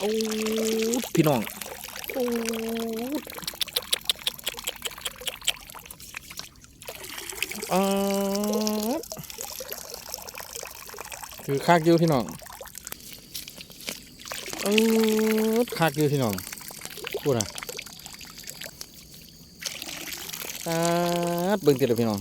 โอ้พี่น้องโอ้อาดคือคากอยู่พี่น้องเออคากอยู่พี่น้องพูดนะตาดเบิ่งติดเลยพี่น้อง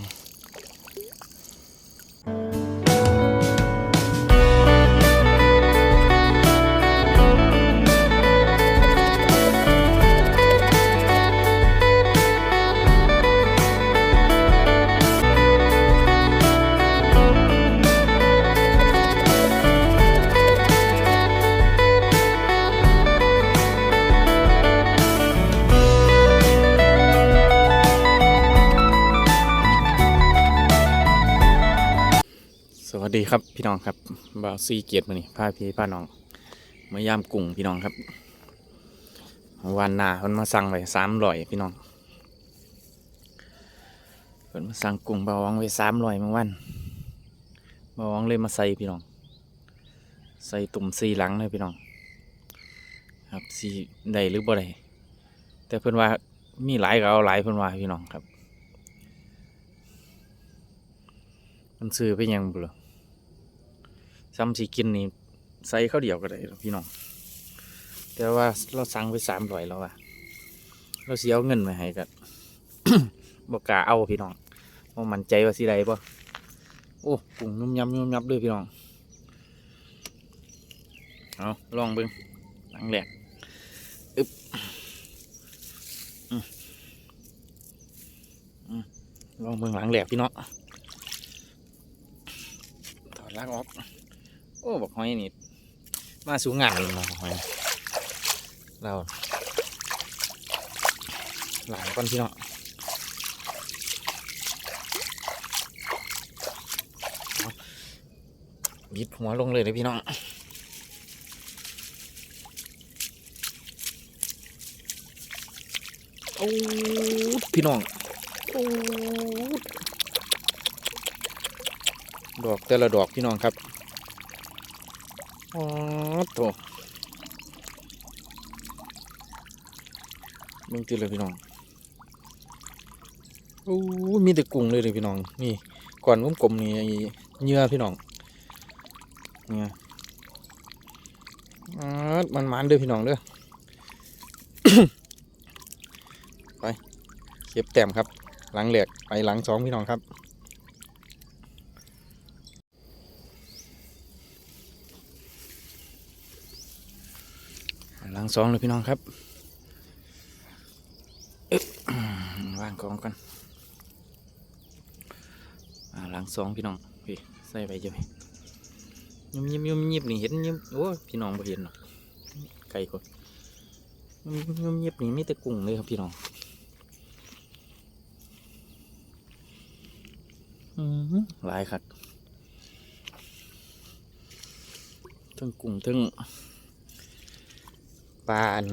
วัสดีครับพี่น้องครับบ่าวซีเกียรติมานี่พาพี่พาน้อง มายามกุ้งพี่น้องครับวันหน้าเพิ่นมาสั่งไว้สามร้อยพี่น้องเพิ่นมาสั่งกุ้งบ่าววังไว้สามร้อยเมื่อวันบ่าววังเลยมาใส่พี่น้อง ใส่ตุ่มซีหลังเลยพี่น้อง ครับซีได้หรือบ่ได้แต่เพิ่นว่ามีหลายก็เอาหลายเพิ่นว่าพี่น้องครับ มันซื้อไปยังบุล่ ซ้ำสิกินนี่ใส่ข้าวเดียวก็ได้พี่น้อง แต่ว่าเราสั่งไปสามร้อยแล้วอะเราเสียเงินมาให้กันบอกกาเอาพี่น้องว่ามันใจว่าสิไดปะโอ้กุ้งนุ่มยำนุ่มยำด้วยพี่น้อง เอาลองเบิ้งหลังแหลกอึบลองเบิ้งหลังแหลกพี่น้องถอดลากออก โอ้บอกหอยนี่มาสูงงานเลยมาบอกหอยเราหลายก้อนพี่นาะเอาบิดหัวลงเลยเลยพี่น้องโอ้พี่น้องโอ้ดอกแต่ละดอกพี่น้องครับ อ๋อโถมึงติเลยพี่น้องโอ้มีแต่กุ้งเลยเลยพี่น้อง นี่ก่อนกลมนี่เหยื่อพี่น้อง เนี่ยอ๋อมันมันเด้อพี่น้องเด้อไปเก็บแต้มครับ หลังเหลกไปหลังสองพี่น้องครับ งสองเลยพี่น้องครับอึ๊บวางของกันอ่าหลังสองพี่น้องพี่ใส่ไปจะไปยิบยิบยิบยิบนี่เห็นยิบโอ้พี่น้องบ่เห็นหรอกไก่คนยิบยิบยิบนี่ไมีแต่กุ้งเลยครับพี่น้องอือหือหลายครับทั้งกุ้งทั้ง ปลาอัน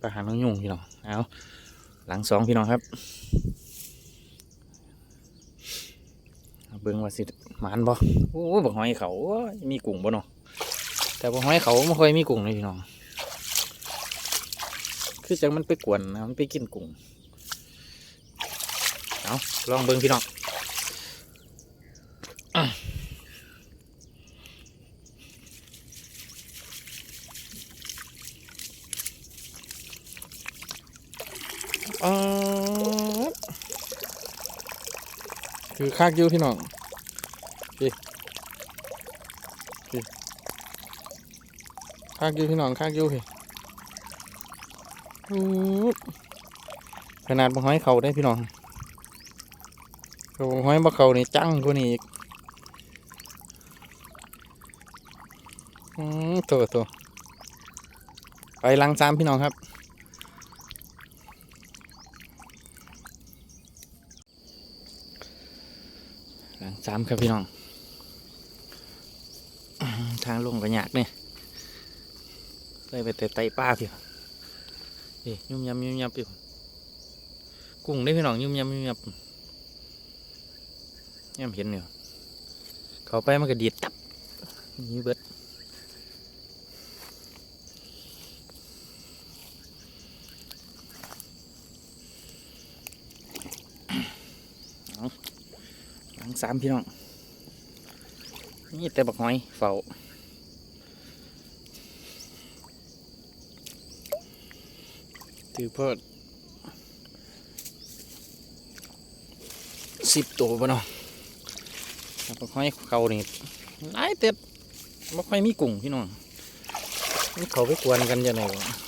ปลาหางนกยุงพี่น้องเอาหลังสองพี่น้องครับเบิ้งว่าสิหมานบ่โอ้บอกหอยเขามีกุ้งบ่เนาะแต่บอกหอยเขาไม่ค่อยมีกุ้งเลยพี่น้องคือจังมันไปกวนนะมันไปกินกุ้งเอาลองเบิ้งพี่น้อง คือคากอยู่พี่น้องพี่พี่คากอยู่พี่น้องคากอยู่พี่ขนาดบ่ห้อยเขาได้พี่น้องเขาบ่ห้อยบ่เขานี่จังกว่านี้อีกอืมตัวตัวไปลังสามพี่น้องครับ หลัง สามครับพี่น้อง ทางลงก็ยากเนี่ยเลยไปแต่ไตป้าพี่นี่ยุ่มยำยุ่มยำพี่กุ้งได้พี่น้องยุ่มยำยุ่มยำยำเห็นเนี่ยเขาไปมันก็ดีดตับนี่เบิด สามพี่น้องนี่แต่บักหอยเฝ้าถือเพิ่สิบตัวปะเนาะบักหอยเขานี่หลายเต็ดบักหอยมีกุ้งพี่น้องนี่เขาไปกวนกันจะไหนวะ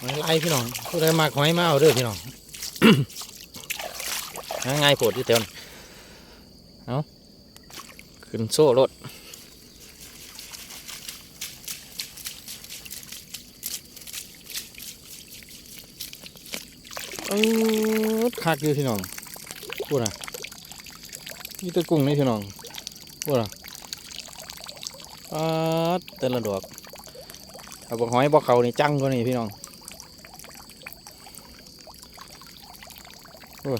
หอยลายพี่น้องผู้ใดมากหอยมาเอาเด้อพี่น้องหาง่ายโผดที่เต็มเอาขึ้นโซ่รถเออคักอยู่พี่น้องพูดนะมีแตะกุ้งนี่พี่น้องพูดนะปัดแต่ละดอกเอาบอกหอยบอกเขานี่จังกว่านี่พี่น้อง โอ้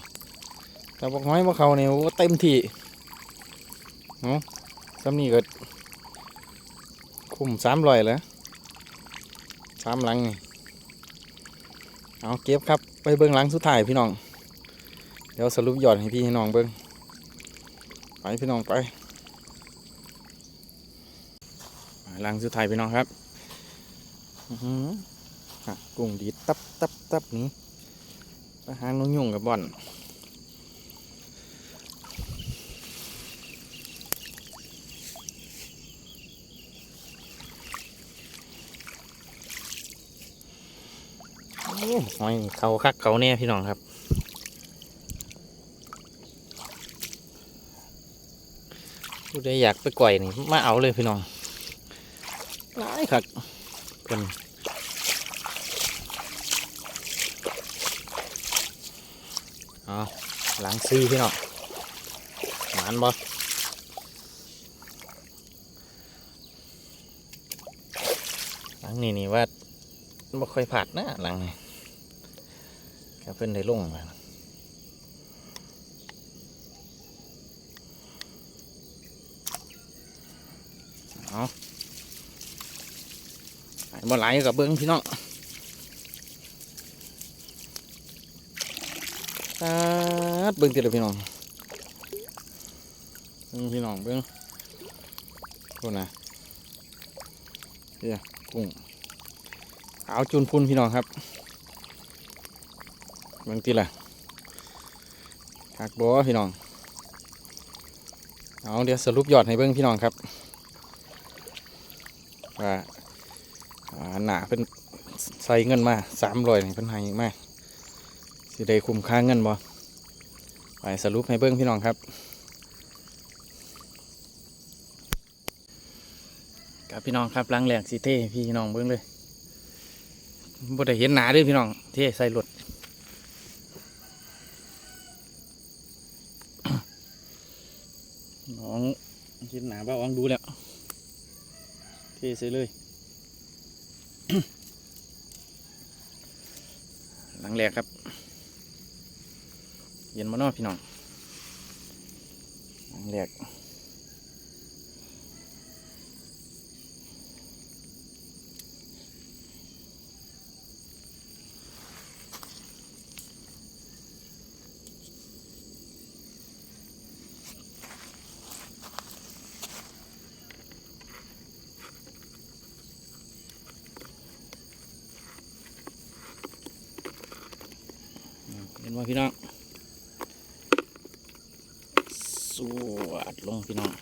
แต่บอกหอยบอกเขาเนี่โอ้เต็มที่เนาะซ้ำนี่ก็คุ้มสามร้อยแล้วสามหลังนี่เอาเก็บครับไปเบิ้งหลังสุดท้ายพี่น้อง เดี๋ยวสรุปยอดให้พี่ให้น้องเบิ้งไปพี่น้องไปหลังสุดท้ายพี่น้องครับอื้อหืออะกุ้งดีตับตับตับนี้ อาหารนุ่งยุ่งกับบ่อนโอ้หอยเขาคักเขาแน่พี่น้องครับ ผู้ใดอยากไปก่อยนี่มาเอาเลยพี่น้องหลายครับเพิ่น เอาหลังซีพี่น้องหมานบ่หลังนี้นี่ว่าบ่ค่อยผัดนะหลังนี้แค่เพิ่นได้ลงมาเอาไอ้บ่ไหลกับเบิ้งพี่น้องตาด เบิ้งติดเลยพี่น้องเบิ้งพี่น้องเบิ้งโคนนะเดี๋ยวกุ้งเอาจุนพุนพี่น้องครับเบิ้งติละคักบอพี่น้องเอาเดี๋ยวสรุปยอดให้เบิ้งพี่น้องครับว่าหนาเป็นใส่เงินมาสามร้อยเป็นให้มาสิได้คุ้มค่าเงินบ่ ไปสรุปให้เบิ้งพี่น้องครับกับพี่น้องครับหลังแหลกสิเท่พี่น้องเบิ้งเลยบ่ได้เห็นหนาเด้วยพี่น้องเท่ใส่รถน้องเห็นหนาบ้าวังดูแล้วเทใส่เลยหลังแรกครับ เย็นมานอพี่น้องหลกเห็นว่าพี่น้อง วดลงพี่น้อง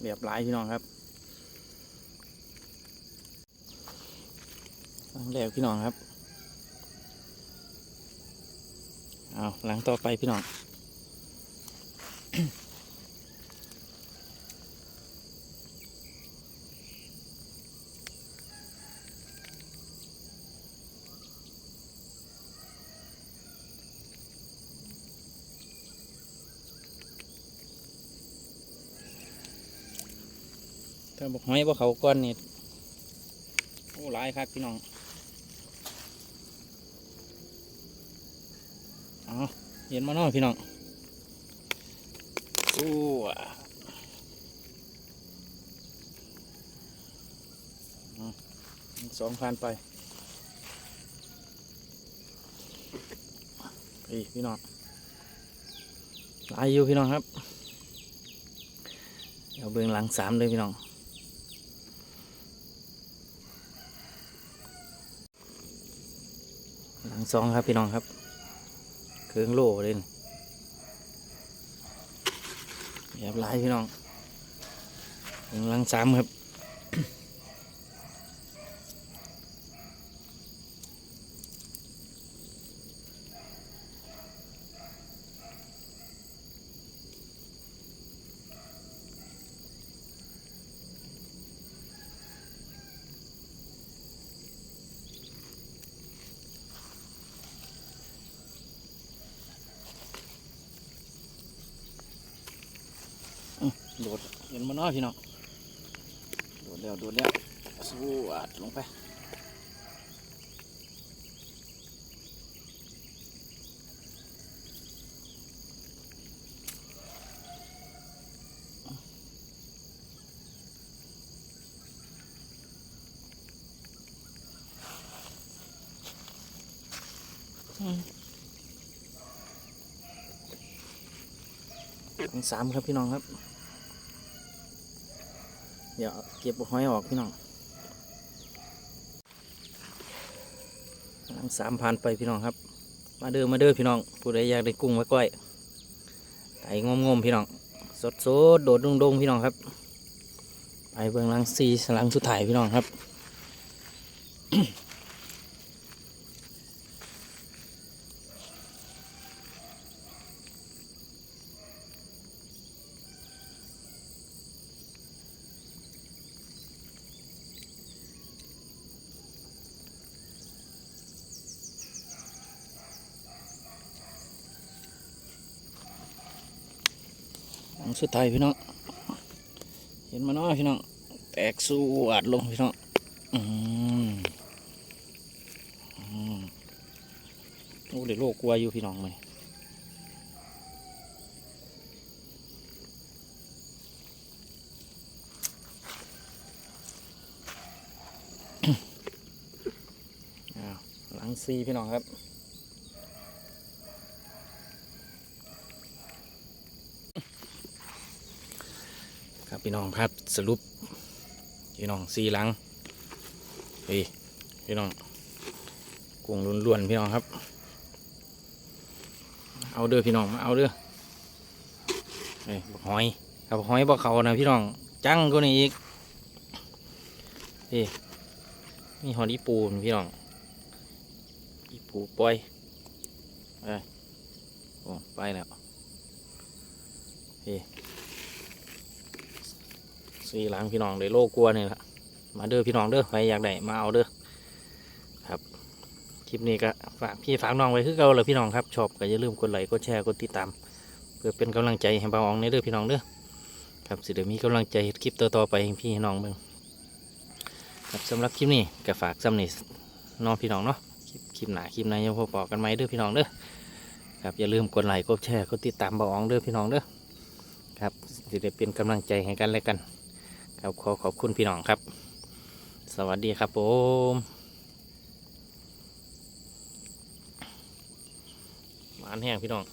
เรียบร้อยพี่น้องครับหลังแรกพี่น้องครับ เอาหลังต่อไปพี่น้องาบอกหอยบ่เขาก้อนนี่โอ้หลายครับพี่น้องเอาเย็นมานาะพี่น้องอู้ว่าสองพันไปพี่พี่น้องหลายอยู่พี่น้องครับ เดี๋ยวเบื้องหลังสามเลยพี่น้อง หลัง สองครับพี่น้องครับเครื่องโล่เลยแบบไลายพี่น้องเบื้องหลังสามครับ โดดเห็นมันน้อพี่น้องโดดแล้วโดดแล้วสูอัดลงไปทั้งสามครับพี่น้องครับ เดี๋ยวเก็บหอยออกพี่น้องลังสามพันไปพี่น้องครับ มาเด้อมาเด้อพี่น้อง ผู้ใดอยากได้กุ้งไว้ก้อยไต่งมงมพี่น้อง สดสดโดดดงดงพี่น้องครับ ไปเบื้องหลังซีหลังสุดท้ายพี่น้องครับ หลังสุดท้ายพี่น้อง เห็นมาน้อยพี่น้อง แตกสู้อัดลงพี่น้อง อืมอืมโอ้เดี๋ยวโลกกลัวอยู่พี่น้องเลยอ้าวหลังซีพี่น้องครับ ครับ พี่น้องครับสรุปพี่น้องสี่หลังพี่พี่น้องกุ้งล้วนๆพี่น้องครับ เอาเด้อพี่น้องมาเอาเด้อเฮ้ยบักหอยครับหอยบักเขานะพี่น้องจังก็นี่อีกพี่มีหอยอีปูนพี่น้องอีปูปล่อยไปโอ้ไปแล้ว สี่หลังพี่น้องเลยโลกลัวนี่แหละมาเด้อพี่น้องเด้อใครอยากได้มาเอาเด้อครับ คลิปนี้ก็ฝากพี่ฝากน้องไว้คือเก่าเลยพี่น้องครับชอบก็อย่าลืมกดไลค์กดแชร์กดติดตาม เพื่อเป็นกำลังใจให้บ่าวอองในเด้อพี่น้องเด้อครับสิเดี๋ยวมีกำลังใจคลิปต่อๆไปให้พี่น้องเบิ่งครับสำหรับคลิปนี้ก็ฝากซ้ำนี่น้องพี่น้องเนาะคลิปคลิปหนาคลิปในยังพอปอกันไหมเด้อพี่น้องเด้อครับอย่าลืมกดไลค์กดแชร์กดติดตามบ่าวอองเด้อพี่น้องเด้อครับสิได้เป็นกำลังใจให้กันและกัน ครับขอขอบคุณพี่น้องครับ สวัสดีครับผมหวานแห้งพี่น้อง